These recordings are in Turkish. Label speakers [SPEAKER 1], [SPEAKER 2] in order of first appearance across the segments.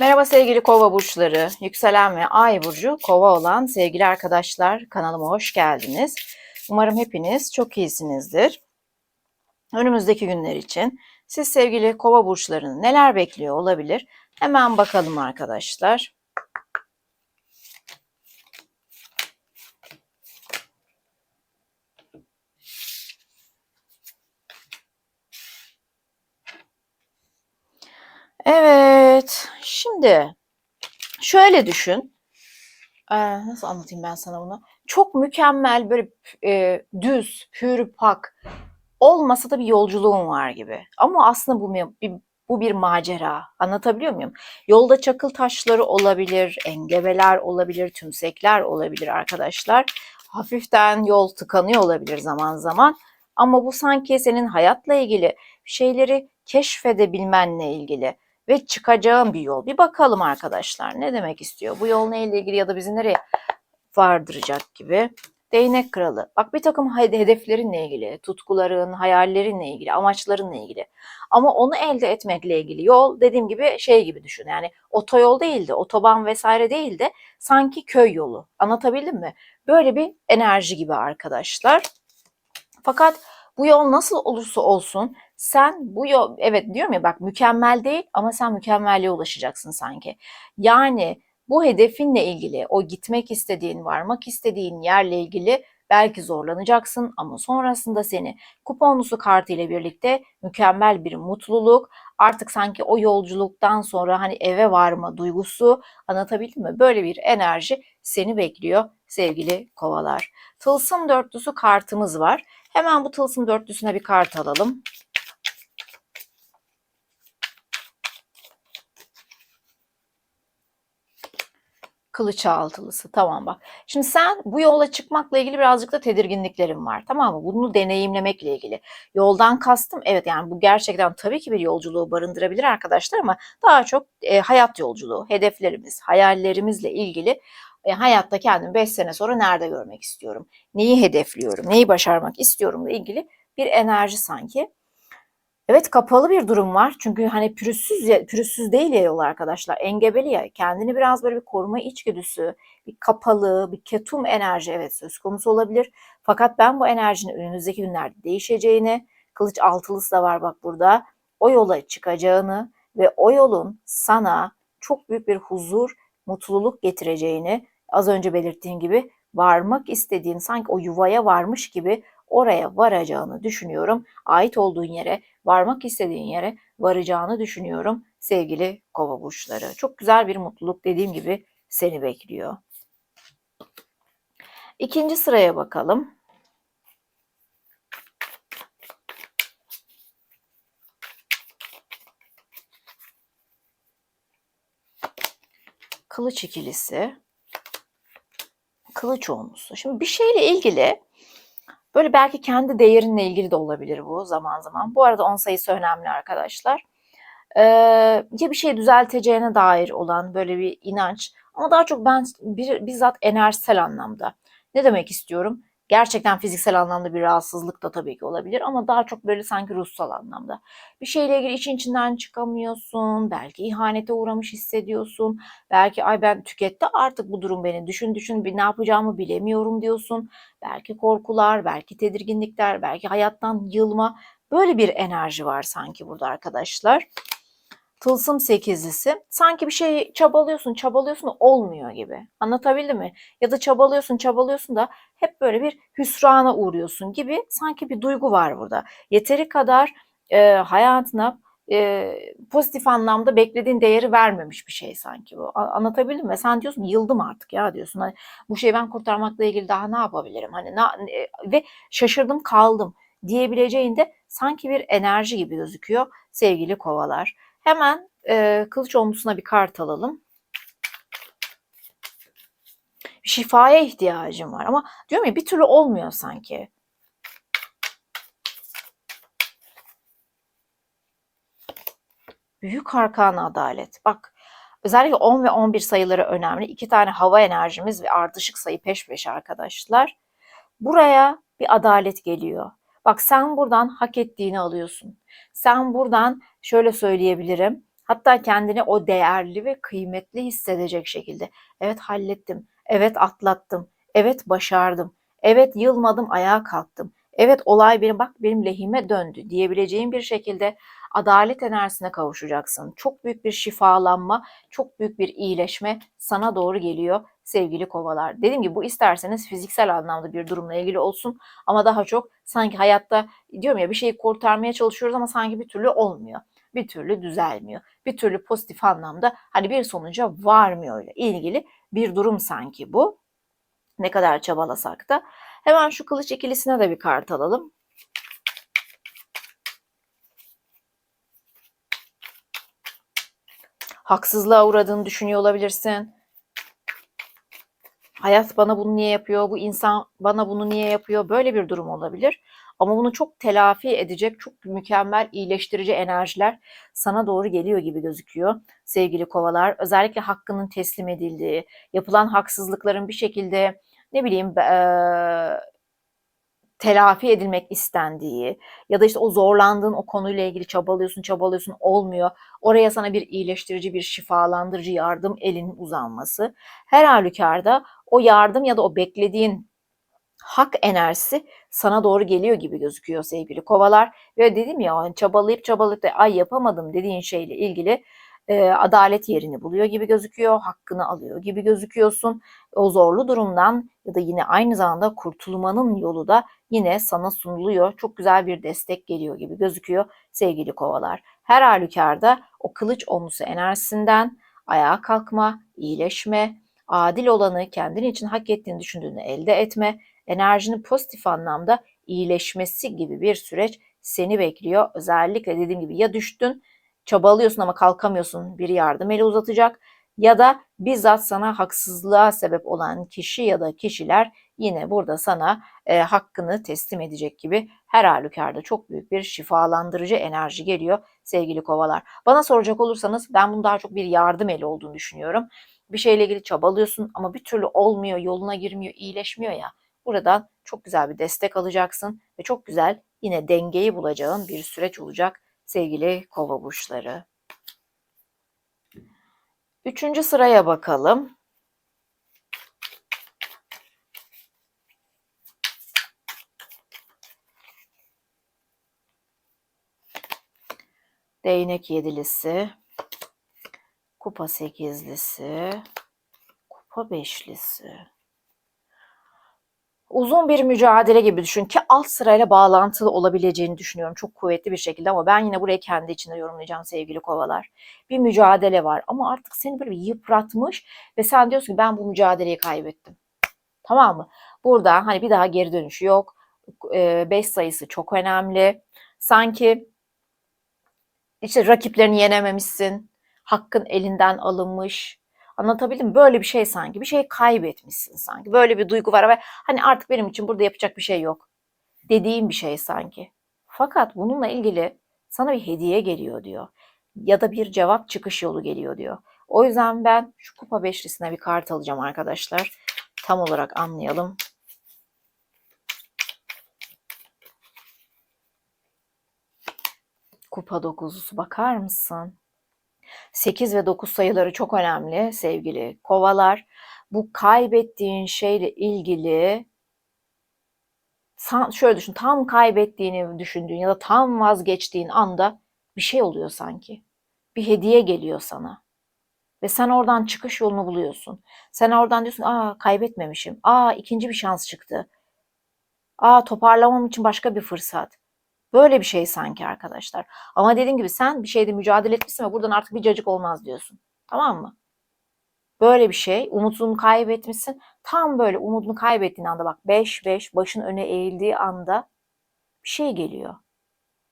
[SPEAKER 1] Merhaba sevgili kova burçları, yükselen ve ay burcu kova olan sevgili arkadaşlar kanalıma hoş geldiniz. Umarım hepiniz çok iyisinizdir. Önümüzdeki günler için siz sevgili kova burçlarını neler bekliyor olabilir? Hemen bakalım arkadaşlar. Evet, şimdi şöyle düşün. Ee, nasıl anlatayım ben sana bunu? Çok mükemmel, böyle e, düz, pür pak olmasa da bir yolculuğun var gibi. Ama aslında bu bir, bu bir macera. Anlatabiliyor muyum? Yolda çakıl taşları olabilir, engebeler olabilir, tümsekler olabilir arkadaşlar. Hafiften yol tıkanıyor olabilir zaman zaman. Ama bu sanki senin hayatla ilgili şeyleri keşfedebilmenle ilgili ve çıkacağım bir yol. Bir bakalım arkadaşlar ne demek istiyor? Bu yol neyle ilgili ya da bizi nereye vardıracak gibi. Değnek kralı. Bak bir takım hedeflerinle ilgili, tutkuların, hayallerinle ilgili, amaçlarınla ilgili. Ama onu elde etmekle ilgili yol dediğim gibi şey gibi düşün. Yani otoyol değildi, otoban vesaire değildi. Sanki köy yolu. Anlatabildim mi? Böyle bir enerji gibi arkadaşlar. Fakat bu yol nasıl olursa olsun sen bu yol evet diyorum ya bak mükemmel değil ama sen mükemmelliğe ulaşacaksın sanki. Yani bu hedefinle ilgili o gitmek istediğin, varmak istediğin yerle ilgili belki zorlanacaksın ama sonrasında seni kuponlusu kartı ile birlikte mükemmel bir mutluluk, artık sanki o yolculuktan sonra hani eve varma duygusu anlatabildim mi? Böyle bir enerji seni bekliyor sevgili kovalar. Tılsım dörtlüsü kartımız var. Hemen bu tılsım dörtlüsüne bir kart alalım. Kılıç altılısı tamam bak. Şimdi sen bu yola çıkmakla ilgili birazcık da tedirginliklerin var tamam mı? Bunu deneyimlemekle ilgili. Yoldan kastım evet yani bu gerçekten tabii ki bir yolculuğu barındırabilir arkadaşlar ama daha çok e, hayat yolculuğu, hedeflerimiz, hayallerimizle ilgili e, hayatta kendimi 5 sene sonra nerede görmek istiyorum? Neyi hedefliyorum? Neyi başarmak istiyorumla ilgili bir enerji sanki. Evet kapalı bir durum var. Çünkü hani pürüzsüz ya, pürüzsüz değil ya yol arkadaşlar. Engebeli ya. Kendini biraz böyle bir koruma içgüdüsü, bir kapalı, bir ketum enerji evet söz konusu olabilir. Fakat ben bu enerjinin önümüzdeki günlerde değişeceğini, kılıç altılısı da var bak burada. O yola çıkacağını ve o yolun sana çok büyük bir huzur, mutluluk getireceğini az önce belirttiğim gibi varmak istediğin sanki o yuvaya varmış gibi oraya varacağını düşünüyorum. Ait olduğun yere, varmak istediğin yere varacağını düşünüyorum sevgili kova burçları. Çok güzel bir mutluluk dediğim gibi seni bekliyor. İkinci sıraya bakalım. Kılıç ikilisi, kılıç olmuşsu. Şimdi bir şeyle ilgili Böyle belki kendi değerinle ilgili de olabilir bu zaman zaman. Bu arada 10 sayısı önemli arkadaşlar. Ee, ya bir şey düzelteceğine dair olan böyle bir inanç ama daha çok ben bir, bizzat enerjisel anlamda. Ne demek istiyorum? Gerçekten fiziksel anlamda bir rahatsızlık da tabii ki olabilir ama daha çok böyle sanki ruhsal anlamda. Bir şeyle ilgili için içinden çıkamıyorsun, belki ihanete uğramış hissediyorsun, belki ay ben tüketti artık bu durum beni düşün düşün bir ne yapacağımı bilemiyorum diyorsun. Belki korkular, belki tedirginlikler, belki hayattan yılma böyle bir enerji var sanki burada arkadaşlar. Tılsım sekizlisi. Sanki bir şey çabalıyorsun, çabalıyorsun olmuyor gibi. Anlatabildim mi? Ya da çabalıyorsun, çabalıyorsun da hep böyle bir hüsrana uğruyorsun gibi sanki bir duygu var burada. Yeteri kadar e, hayatına e, pozitif anlamda beklediğin değeri vermemiş bir şey sanki bu. Anlatabildim mi? Sen diyorsun yıldım artık ya diyorsun. Hani bu şeyi ben kurtarmakla ilgili daha ne yapabilirim? Hani na, e, ve şaşırdım kaldım diyebileceğinde sanki bir enerji gibi gözüküyor sevgili kovalar. Hemen e, kılıç omzusuna bir kart alalım. Şifaya ihtiyacım var ama diyorum ya bir türlü olmuyor sanki. Büyük arkan adalet. Bak özellikle 10 ve 11 sayıları önemli. İki tane hava enerjimiz ve ardışık sayı peş peşe arkadaşlar. Buraya bir adalet geliyor. Bak sen buradan hak ettiğini alıyorsun. Sen buradan şöyle söyleyebilirim. Hatta kendini o değerli ve kıymetli hissedecek şekilde. Evet hallettim. Evet atlattım. Evet başardım. Evet yılmadım ayağa kalktım. Evet olay benim bak benim lehime döndü diyebileceğin bir şekilde adalet enerjisine kavuşacaksın. Çok büyük bir şifalanma, çok büyük bir iyileşme sana doğru geliyor sevgili kovalar. Dediğim gibi bu isterseniz fiziksel anlamda bir durumla ilgili olsun ama daha çok sanki hayatta diyorum ya bir şeyi kurtarmaya çalışıyoruz ama sanki bir türlü olmuyor. Bir türlü düzelmiyor. Bir türlü pozitif anlamda hani bir sonuca varmıyor ile ilgili bir durum sanki bu. Ne kadar çabalasak da. Hemen şu kılıç ikilisine de bir kart alalım. Haksızlığa uğradığını düşünüyor olabilirsin. Hayat bana bunu niye yapıyor? Bu insan bana bunu niye yapıyor? Böyle bir durum olabilir. Ama bunu çok telafi edecek, çok mükemmel, iyileştirici enerjiler sana doğru geliyor gibi gözüküyor sevgili kovalar. Özellikle hakkının teslim edildiği, yapılan haksızlıkların bir şekilde ne bileyim telafi edilmek istendiği ya da işte o zorlandığın o konuyla ilgili çabalıyorsun, çabalıyorsun olmuyor. Oraya sana bir iyileştirici, bir şifalandırıcı yardım elinin uzanması. Her halükarda o yardım ya da o beklediğin hak enerjisi sana doğru geliyor gibi gözüküyor sevgili kovalar. Ve dedim ya hani çabalayıp çabalayıp da ay yapamadım dediğin şeyle ilgili e, adalet yerini buluyor gibi gözüküyor. Hakkını alıyor gibi gözüküyorsun. O zorlu durumdan ya da yine aynı zamanda kurtulmanın yolu da yine sana sunuluyor. Çok güzel bir destek geliyor gibi gözüküyor sevgili kovalar. Her halükarda o kılıç omlusu enerjisinden ayağa kalkma, iyileşme, adil olanı kendin için hak ettiğini düşündüğünü elde etme, enerjinin pozitif anlamda iyileşmesi gibi bir süreç seni bekliyor. Özellikle dediğim gibi ya düştün, çabalıyorsun ama kalkamıyorsun bir yardım eli uzatacak ya da bizzat sana haksızlığa sebep olan kişi ya da kişiler yine burada sana e, hakkını teslim edecek gibi her halükarda çok büyük bir şifalandırıcı enerji geliyor sevgili kovalar. Bana soracak olursanız ben bunu daha çok bir yardım eli olduğunu düşünüyorum. Bir şeyle ilgili çabalıyorsun ama bir türlü olmuyor, yoluna girmiyor, iyileşmiyor ya. Buradan çok güzel bir destek alacaksın ve çok güzel yine dengeyi bulacağın bir süreç olacak sevgili kova burçları. Üçüncü sıraya bakalım. Değnek yedilisi, kupa sekizlisi, kupa beşlisi. Uzun bir mücadele gibi düşün ki alt sırayla bağlantılı olabileceğini düşünüyorum çok kuvvetli bir şekilde ama ben yine burayı kendi içinde yorumlayacağım sevgili kovalar. Bir mücadele var ama artık seni böyle bir yıpratmış ve sen diyorsun ki ben bu mücadeleyi kaybettim. Tamam mı? Burada hani bir daha geri dönüşü yok. 5 sayısı çok önemli. Sanki işte rakiplerini yenememişsin. Hakkın elinden alınmış. Anlatabildim? Böyle bir şey sanki. Bir şey kaybetmişsin sanki. Böyle bir duygu var ve hani artık benim için burada yapacak bir şey yok. Dediğim bir şey sanki. Fakat bununla ilgili sana bir hediye geliyor diyor. Ya da bir cevap çıkış yolu geliyor diyor. O yüzden ben şu kupa beşlisine bir kart alacağım arkadaşlar. Tam olarak anlayalım. Kupa dokuzusu bakar mısın? 8 ve 9 sayıları çok önemli sevgili kovalar. Bu kaybettiğin şeyle ilgili şöyle düşün tam kaybettiğini düşündüğün ya da tam vazgeçtiğin anda bir şey oluyor sanki. Bir hediye geliyor sana. Ve sen oradan çıkış yolunu buluyorsun. Sen oradan diyorsun aa kaybetmemişim. Aa ikinci bir şans çıktı. Aa toparlamam için başka bir fırsat. Böyle bir şey sanki arkadaşlar. Ama dediğim gibi sen bir şeyde mücadele etmişsin ve buradan artık bir cacık olmaz diyorsun. Tamam mı? Böyle bir şey. Umutunu kaybetmişsin. Tam böyle umudunu kaybettiğin anda bak 5-5 başın öne eğildiği anda bir şey geliyor.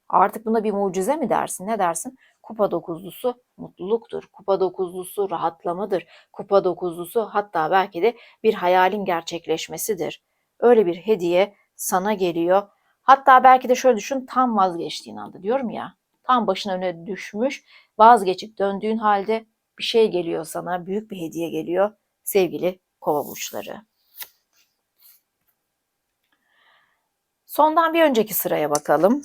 [SPEAKER 1] Artık buna bir mucize mi dersin? Ne dersin? Kupa dokuzlusu mutluluktur. Kupa dokuzlusu rahatlamadır. Kupa dokuzlusu hatta belki de bir hayalin gerçekleşmesidir. Öyle bir hediye sana geliyor Hatta belki de şöyle düşün tam vazgeçtiğin anda diyorum ya. Tam başın önüne düşmüş vazgeçip döndüğün halde bir şey geliyor sana büyük bir hediye geliyor sevgili kova burçları. Sondan bir önceki sıraya bakalım.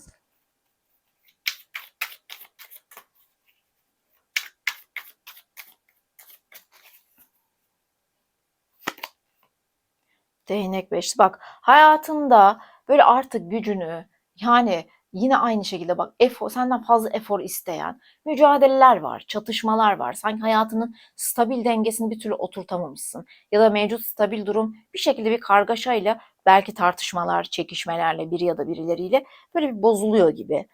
[SPEAKER 1] Değnek beşli. Bak hayatında böyle artık gücünü yani yine aynı şekilde bak efor, senden fazla efor isteyen mücadeleler var, çatışmalar var. Sanki hayatının stabil dengesini bir türlü oturtamamışsın. Ya da mevcut stabil durum bir şekilde bir kargaşayla belki tartışmalar, çekişmelerle biri ya da birileriyle böyle bir bozuluyor gibi.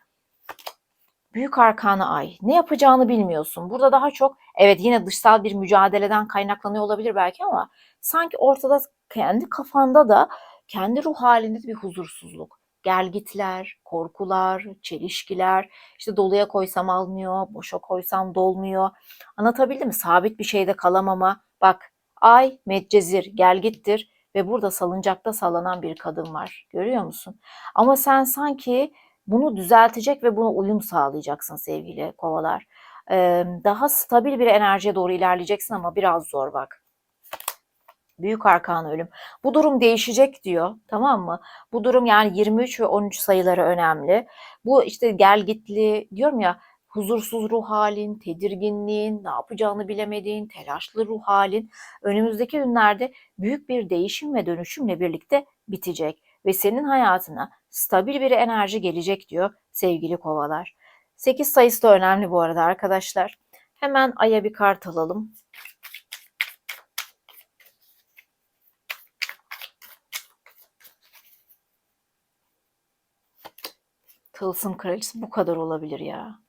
[SPEAKER 1] Büyük arkanı ay. Ne yapacağını bilmiyorsun. Burada daha çok evet yine dışsal bir mücadeleden kaynaklanıyor olabilir belki ama sanki ortada kendi kafanda da kendi ruh halinde de bir huzursuzluk. Gelgitler, korkular, çelişkiler, işte doluya koysam almıyor, boşa koysam dolmuyor. Anlatabildim mi? Sabit bir şeyde kalamama. Bak ay medcezir, gelgittir ve burada salıncakta sallanan bir kadın var. Görüyor musun? Ama sen sanki bunu düzeltecek ve buna uyum sağlayacaksın sevgili kovalar. Ee, daha stabil bir enerjiye doğru ilerleyeceksin ama biraz zor bak. Büyük arkan ölüm. Bu durum değişecek diyor. Tamam mı? Bu durum yani 23 ve 13 sayıları önemli. Bu işte gel gitli diyorum ya huzursuz ruh halin, tedirginliğin, ne yapacağını bilemediğin, telaşlı ruh halin önümüzdeki günlerde büyük bir değişim ve dönüşümle birlikte bitecek ve senin hayatına stabil bir enerji gelecek diyor sevgili kovalar. 8 sayısı da önemli bu arada arkadaşlar. Hemen aya bir kart alalım. Tılsım kraliçesi bu kadar olabilir ya.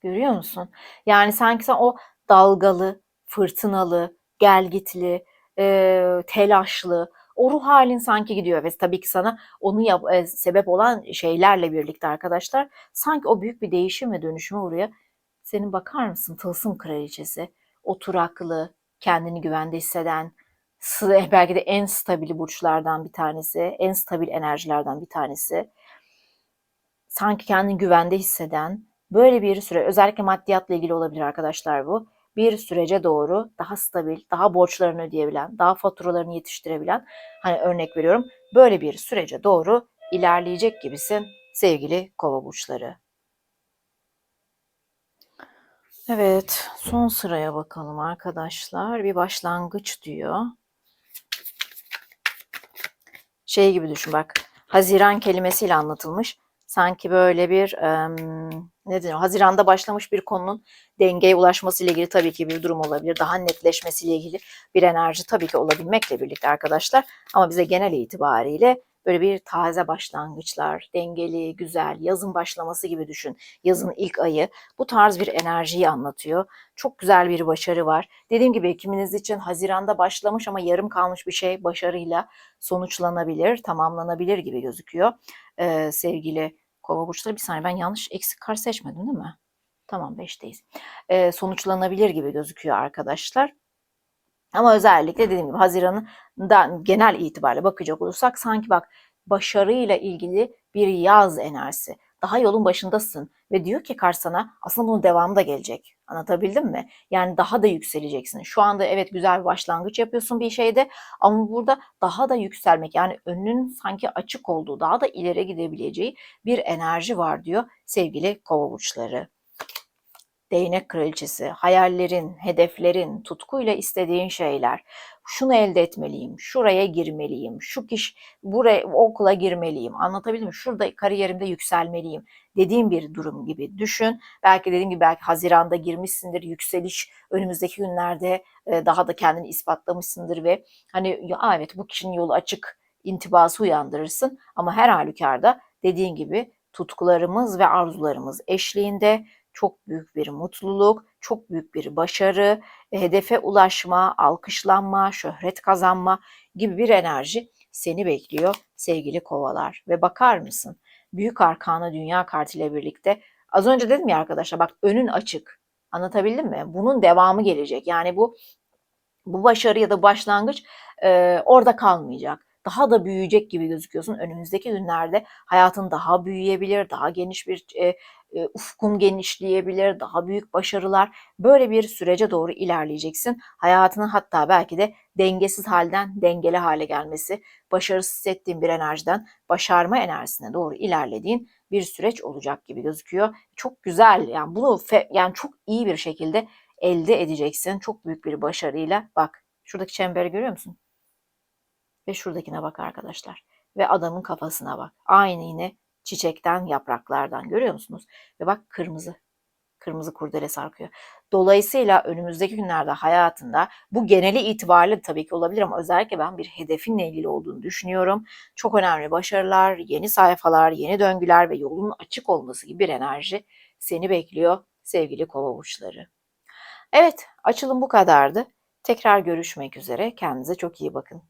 [SPEAKER 1] Görüyor musun? Yani sanki sen o dalgalı, fırtınalı, gelgitli, e, telaşlı, o ruh halin sanki gidiyor ve tabii ki sana onu yap, e, sebep olan şeylerle birlikte arkadaşlar sanki o büyük bir değişim ve dönüşüme uğruyor. Senin bakar mısın Tılsım kraliçesi, oturaklı, kendini güvende hisseden, belki de en stabil burçlardan bir tanesi, en stabil enerjilerden bir tanesi sanki kendini güvende hisseden böyle bir süre özellikle maddiyatla ilgili olabilir arkadaşlar bu. Bir sürece doğru daha stabil, daha borçlarını ödeyebilen, daha faturalarını yetiştirebilen hani örnek veriyorum böyle bir sürece doğru ilerleyecek gibisin sevgili kova burçları. Evet, son sıraya bakalım arkadaşlar. Bir başlangıç diyor. Şey gibi düşün bak. Haziran kelimesiyle anlatılmış sanki böyle bir e, ne deniyor Haziranda başlamış bir konunun dengeye ulaşması ile ilgili tabii ki bir durum olabilir. Daha netleşmesiyle ilgili bir enerji tabii ki olabilmekle birlikte arkadaşlar. Ama bize genel itibariyle böyle bir taze başlangıçlar, dengeli, güzel, yazın başlaması gibi düşün. Yazın ilk ayı bu tarz bir enerjiyi anlatıyor. Çok güzel bir başarı var. Dediğim gibi kiminiz için Haziran'da başlamış ama yarım kalmış bir şey başarıyla sonuçlanabilir, tamamlanabilir gibi gözüküyor. Ee, sevgili kova burçları bir saniye ben yanlış eksik kar seçmedim değil mi? Tamam 5'teyiz. Ee, sonuçlanabilir gibi gözüküyor arkadaşlar. Ama özellikle dediğim gibi Haziran'dan genel itibariyle bakacak olursak sanki bak başarıyla ilgili bir yaz enerjisi. Daha yolun başındasın ve diyor ki karşısına aslında bunun devamı da gelecek. Anlatabildim mi? Yani daha da yükseleceksin. Şu anda evet güzel bir başlangıç yapıyorsun bir şeyde ama burada daha da yükselmek yani önünün sanki açık olduğu, daha da ileri gidebileceği bir enerji var diyor sevgili kova burçları. Değnek kraliçesi, hayallerin, hedeflerin, tutkuyla istediğin şeyler. Şunu elde etmeliyim, şuraya girmeliyim, şu kişi buraya okula girmeliyim. Anlatabildim mi? Şurada kariyerimde yükselmeliyim dediğim bir durum gibi düşün. Belki dediğim gibi belki Haziran'da girmişsindir, yükseliş önümüzdeki günlerde e, daha da kendini ispatlamışsındır ve hani ya evet bu kişinin yolu açık intibası uyandırırsın ama her halükarda dediğin gibi tutkularımız ve arzularımız eşliğinde çok büyük bir mutluluk, çok büyük bir başarı, e, hedefe ulaşma, alkışlanma, şöhret kazanma gibi bir enerji seni bekliyor sevgili kovalar. Ve bakar mısın? Büyük Arkana Dünya kartıyla birlikte az önce dedim ya arkadaşlar bak önün açık. Anlatabildim mi? Bunun devamı gelecek. Yani bu bu başarı ya da başlangıç e, orada kalmayacak daha da büyüyecek gibi gözüküyorsun. Önümüzdeki günlerde hayatın daha büyüyebilir, daha geniş bir e, e, ufkun genişleyebilir, daha büyük başarılar. Böyle bir sürece doğru ilerleyeceksin. Hayatının hatta belki de dengesiz halden dengeli hale gelmesi, başarısız hissettiğin bir enerjiden başarma enerjisine doğru ilerlediğin bir süreç olacak gibi gözüküyor. Çok güzel yani bunu yani çok iyi bir şekilde elde edeceksin. Çok büyük bir başarıyla. Bak şuradaki çemberi görüyor musun? Ve şuradakine bak arkadaşlar. Ve adamın kafasına bak. Aynı yine çiçekten, yapraklardan görüyor musunuz? Ve bak kırmızı. Kırmızı kurdele sarkıyor. Dolayısıyla önümüzdeki günlerde hayatında bu geneli itibariyle tabii ki olabilir ama özellikle ben bir hedefinle ilgili olduğunu düşünüyorum. Çok önemli başarılar, yeni sayfalar, yeni döngüler ve yolun açık olması gibi bir enerji seni bekliyor sevgili kova burçları. Evet, açılım bu kadardı. Tekrar görüşmek üzere. Kendinize çok iyi bakın.